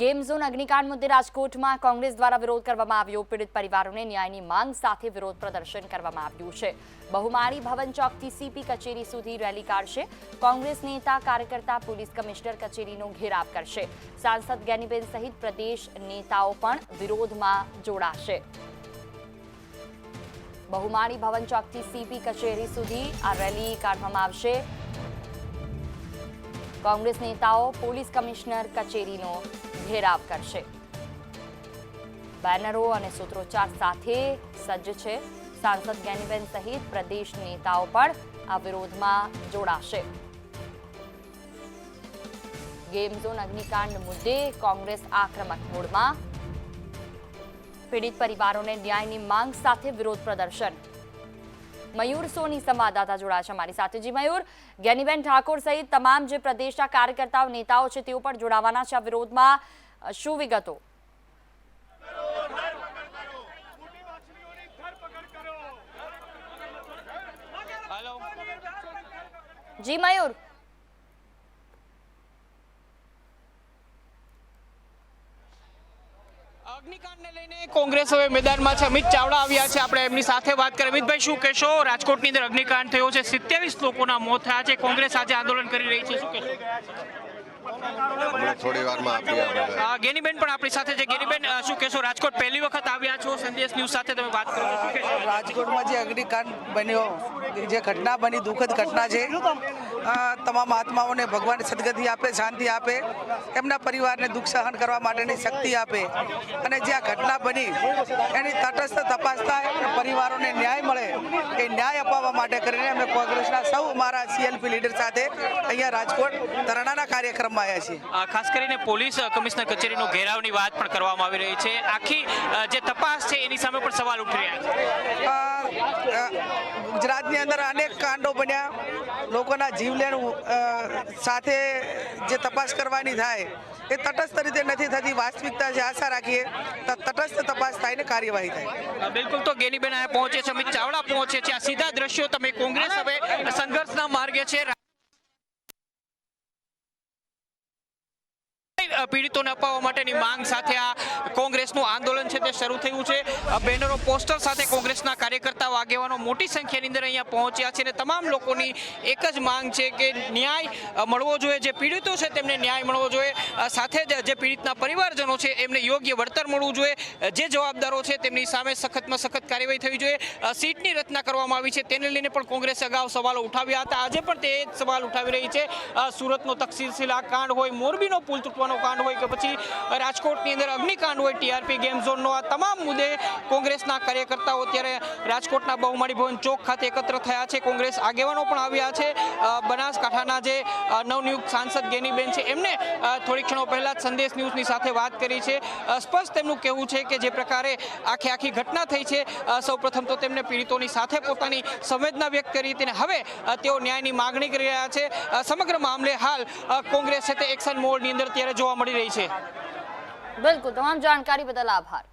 Game zone અગ્નિકાંડ મુદ્દે રાજકોટમાં કોંગ્રેસ દ્વારા વિરોધ કરવામાં આવ્યો. પીડિત પરિવારોને ન્યાયની માંગ સાથે વિરોધ પ્રદર્શન કરવામાં આવ્યું છે. બહુમાળી ભવન ચોકથી સીપી કચેરી સુધી રેલી કાઢશે. કોંગ્રેસ નેતા, કાર્યકર્તા, પોલીસ કમિશનર કચેરીનો ઘેરાવ કરશે. સાંસદ જ્ઞાનીબેન સહિત પ્રદેશ નેતાઓ પણ વિરોધમાં જોડાશે. બહુમાળી ભવન ચોકથી સીપી કચેરી સુધી આ રેલી કાઢવામાં આવશે. કોંગ્રેસ નેતાઓ પોલીસ કમિશનર કચેરીનો ઘેરાવ કરશે. બેનરો અને સૂત્રોચ્ચાર સાથે સજ્જ છે. સાંસદ જ્ઞાનીબેન સહિત પ્રદેશ નેતાઓ પણ આ વિરોધમાં જોડાશે. ગેમ ઝોન અગ્નિકાંડ મુદ્દે કોંગ્રેસ આક્રમક મૂડમાં પીડિત પરિવારોને ન્યાયની માંગ સાથે વિરોધ પ્રદર્શન. મયુર સોની સંવાદદાતા જોડાશે અમારી સાથે. જી મયુર જ્ઞાનીબેન ઠાકોર સહિત તમામ જે પ્રદેશના કાર્યકર્તાઓ, નેતાઓ છે, તેઓ પણ જોડાવાના છે આ વિરોધમાં. શું વિગતો? જી મયુર. અગ્નિકાંડને લઈને કોંગ્રેસ હવે મેદાનમાં છે. અમિત ચાવડા આવ્યા છે. આપણે એમની સાથે વાત કરીએ. અમિતભાઈ શું કહેશો? રાજકોટની અંદર અગ્નિકાંડ થયો છે. સિત્યાવીસ લોકોના મોત થયા છે. કોંગ્રેસ આજે આંદોલન કરી રહી છે. શું કહેશો? થોડી વારમાં ગેનીબેન પણ આપણી સાથે છે. ગેનીબેન શું કહેશો? રાજકોટ પહેલી વખત આવ્યા છો. સંદેશ ન્યૂઝ સાથે તમે વાત કરો રાજકોટમાં જે અગ્નિકાંડ બન્યો જે ઘટના બની દુઃખદ ઘટના છે તમામ આત્માઓને ભગવાન સદગતિ આપે શાંતિ આપે એમના પરિવારને દુઃખ સહન કરવા માટેની શક્તિ આપે. અને જે આ ઘટના બની એની તટસ્થ તપાસ થાય પરિવારોને ન્યાય મળે એ ન્યાય અપાવવા માટે કરીને અમે કોંગ્રેસના સૌ અમારા સીએલપી લીડર સાથે અહીંયા રાજકોટ ધરણાના કાર્યક્રમમાં આવ્યા છીએ. ખાસ કરીને પોલીસ કમિશનર કચેરીનો ઘેરાવની વાત પણ કરવામાં આવી રહી છે. આખી જે તપાસ છે એની સામે પણ સવાલ ઉઠી રહ્યા છે. ગુજરાતની અંદર અનેક કાંડો બન્યા. લોકોના જીવલેણ સાથે જે તપાસ કરવાની થાય, એ તટસ્થ રીતે નથી થતી. વાસ્તવિકતા છે આશા રાખીએ, તો, તટસ્થ તપાસ થાય ને કાર્યવાહી થાય. બિલકુલ તો ગેનીબેન અહીંયા પહોંચે છે. અમિત ચાવડા પહોંચે છે. આ સીધા દ્રશ્યો તમે કોંગ્રેસ હવે સંઘર્ષના માર્ગે છે. પીડિતોને અપાવવા માટેની માંગ સાથે આ કોંગ્રેસનું આંદોલન છે તે શરૂ થયું છે. બેનરો પોસ્ટર સાથે કોંગ્રેસના કાર્યકર્તાઓ આગેવાનો મોટી સંખ્યાની અંદર અહીંયા પહોંચ્યા છે અને તમામ લોકોની એક જ માંગ છે કે ન્યાય મળવો જોઈએ. જે પીડિતો છે તેમને ન્યાય મળવો જોઈએ. સાથે જ જે પીડિતના પરિવારજનો છે એમને યોગ્ય વળતર મળવું જોઈએ. જે જવાબદારો છે તેમની સામે સખતમાં સખત કાર્યવાહી થવી જોઈએ. સીટની રચના કરવામાં આવી છે. તેને લઈને પણ કોંગ્રેસે અગાઉ સવાલો ઉઠાવ્યા હતા. આજે પણ તે જ સવાલ ઉઠાવી રહી છે. સુરતનો તક્ષશિલા કાંડ હોય, મોરબીનો પુલ તૂટવાનો કાંડ હોય કે પછી રાજકોટની અંદર અગ્નિકાંડ હોય ટીઆરપી ગેમ ઝોનનો, આ તમામ મુદ્દે કોંગ્રેસના કાર્યકર્તાઓ અત્યારે રાજકોટના બહુમાળી ભવન ચોક ખાતે એકત્ર થયા છે. કોંગ્રેસ આગેવાનો પણ આવ્યા છે. બનાસકાંઠાના જે નવનિયુક્ત સાંસદ ગેનીબેન છે, એમને થોડી ક્ષણો પહેલા જ સંદેશ ન્યૂઝની સાથે વાત કરી છે. સ્પષ્ટ તેમનું કહેવું છે કે જે પ્રકારે આખી આખી ઘટના થઈ છે સૌપ્રથમ તો તેમને પીડિતોની સાથે પોતાની સંવેદના વ્યક્ત કરી હતી હવે તેઓ ન્યાયની માગણી કરી રહ્યા છે. સમગ્ર મામલે હાલ કોંગ્રેસ છે તે એક્શન મોડની અંદર ત્યારે જોવા મળી રહી છે. બિલકુલ તમામ જાણકારી બદલ આભાર.